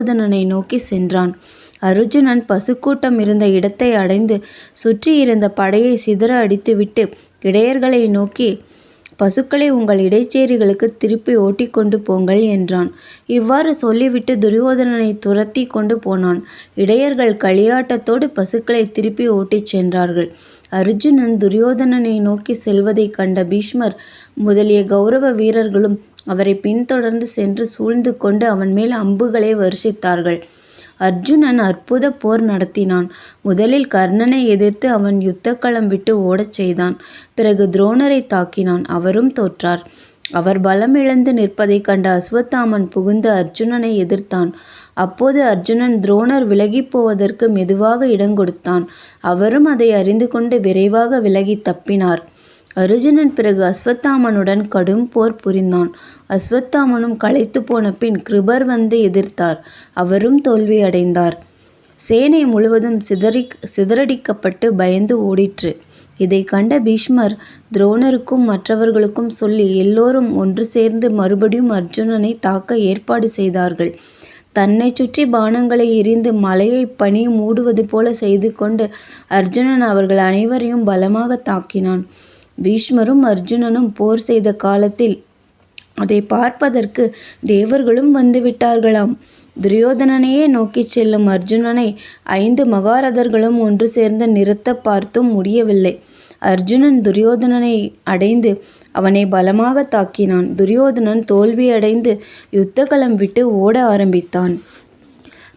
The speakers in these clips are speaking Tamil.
துரியோதனனை நோக்கி சென்றான். அர்ஜுனன் பசுக்கூட்டம் இருந்த இடத்தை அடைந்து சுற்றியிருந்த படையை சிதற அடித்துவிட்டு இடையர்களை நோக்கி பசுக்களை உங்கள் இடைச்சேரிகளுக்கு திருப்பி ஓட்டிக்கொண்டு போங்கள் என்றான். இவ்வாறு சொல்லிவிட்டு துரியோதனனை துரத்தி கொண்டு போனான். இடையர்கள் களியாட்டத்தோடு பசுக்களை திருப்பி ஓட்டிச் சென்றார்கள். அர்ஜுனன் துரியோதனனை நோக்கி செல்வதைக் கண்ட பீஷ்மர் முதலிய கௌரவ வீரர்களும் அவரை பின்தொடர்ந்து சென்று சூழ்ந்து கொண்டு அவன் மேல் அம்புகளை வருஷித்தார்கள். அர்ஜுனன் அற்புத போர் நடத்தினான். முதலில் கர்ணனை எதிர்த்து அவன் யுத்தக்களம் விட்டு ஓடச் செய்தான். பிறகு துரோணரை தாக்கினான். அவரும் தோற்றார். அவர் பலம் இழந்து நிற்பதைக் கண்ட அஸ்வத்தாமன் புகுந்து அர்ஜுனனை எதிர்த்தான். அப்போது அர்ஜுனன் துரோணர் விலகிப் போவதற்கு மெதுவாக இடங்கொடுத்தான் அவரும் அதை அறிந்து கொண்டு விரைவாக விலகி தப்பினார். அர்ஜுனன் பிறகு அஸ்வத்தாமனுடன் கடும் போர் புரிந்தான். அஸ்வத்தாமனும் களைத்து போன பின் கிருபர் வந்து எதிர்த்தார். அவரும் தோல்வி அடைந்தார். சேனை முழுவதும் சிதறி சிதறடிக்கப்பட்டு பயந்து ஓடிற்று. இதை கண்ட பீஷ்மர் துரோணருக்கும் மற்றவர்களுக்கும் சொல்லி எல்லோரும் ஒன்று சேர்ந்து மறுபடியும் அர்ஜுனனை தாக்க ஏற்பாடு செய்தார்கள். தன்னை சுற்றி பானங்களை எரிந்து மலையை பனி மூடுவது போல செய்து கொண்டு அர்ஜுனன் அவர்கள் அனைவரையும் பலமாக தாக்கினான். பீஷ்மரும் அர்ஜுனனும் போர் செய்த காலத்தில் அதை பார்ப்பதற்கு தேவர்களும் வந்துவிட்டார்களாம். துரியோதனனையே நோக்கிச் செல்லும் அர்ஜுனனை ஐந்து மகாரதர்களும் ஒன்று சேர்ந்து நிறுத்த பார்த்தும் முடியவில்லை. அர்ஜுனன் துரியோதனனை அடைந்து அவனை பலமாக தாக்கினான். துரியோதனன் தோல்வியடைந்து யுத்தகலம் விட்டு ஓட ஆரம்பித்தான்.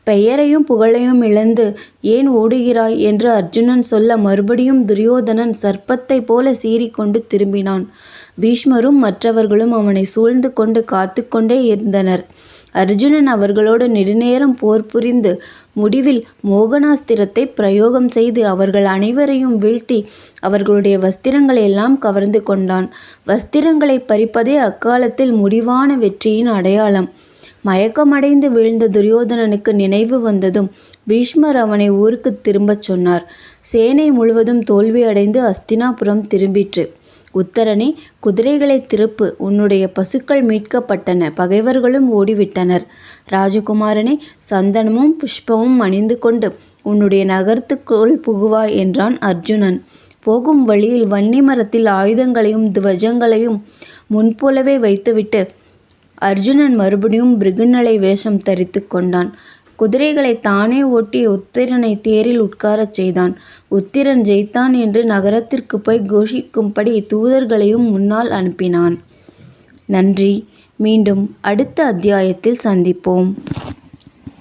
பெயரையும் புகழையும் இழந்து ஏன் ஓடுகிறாய் என்று அர்ஜுனன் சொல்ல மறுபடியும் துரியோதனன் சர்ப்பத்தைப் போல சீறிக்கொண்டு திரும்பினான். பீஷ்மரும் மற்றவர்களும் அவனை சூழ்ந்து கொண்டு காத்து கொண்டே இருந்தனர். அர்ஜுனன் அவர்களோடு நெடுநேரம் போர் புரிந்து முடிவில் மோகனாஸ்திரத்தை பிரயோகம் செய்து அவர்கள் அனைவரையும் வீழ்த்தி அவர்களுடைய வஸ்திரங்களை எல்லாம் கவர்ந்து கொண்டான். வஸ்திரங்களை பறிப்பதே அக்காலத்தில் முடிவான வெற்றியின் அடையாளம். மயக்கமடைந்து வீழ்ந்த துரியோதனனுக்கு நினைவு வந்ததும் பீஷ்மர் அவனை ஊருக்கு திரும்பச் சொன்னார். சேனை முழுவதும் தோல்வியடைந்து அஸ்தினாபுரம் திரும்பிற்று. உத்தரனே குதிரைகளை திருப்பு உன்னுடைய பசுக்கள் மீட்கப்பட்டன பகைவர்களும் ஓடிவிட்டனர். ராஜகுமாரனே சந்தனமும் புஷ்பமும் அணிந்து கொண்டு உன்னுடைய நகரத்துக்குள் புகுவாய் என்றான் அர்ஜுனன். போகும் வழியில் வன்னி மரத்தில் ஆயுதங்களையும் துவஜங்களையும் முன்போலவே வைத்துவிட்டு அர்ஜுனன் மறுபடியும் பிருகுநலை வேஷம் தரித்து கொண்டான். குதிரைகளை தானே ஓட்டி உத்திரனை தேரில் உட்காரச் செய்தான். உத்திரன் ஜெயித்தான் என்று நகரத்திற்கு போய் கோஷிக்கும்படி தூதர்களையும் முன்னால் அனுப்பினான். நன்றி. மீண்டும் அடுத்த அத்தியாயத்தில் சந்திப்போம்.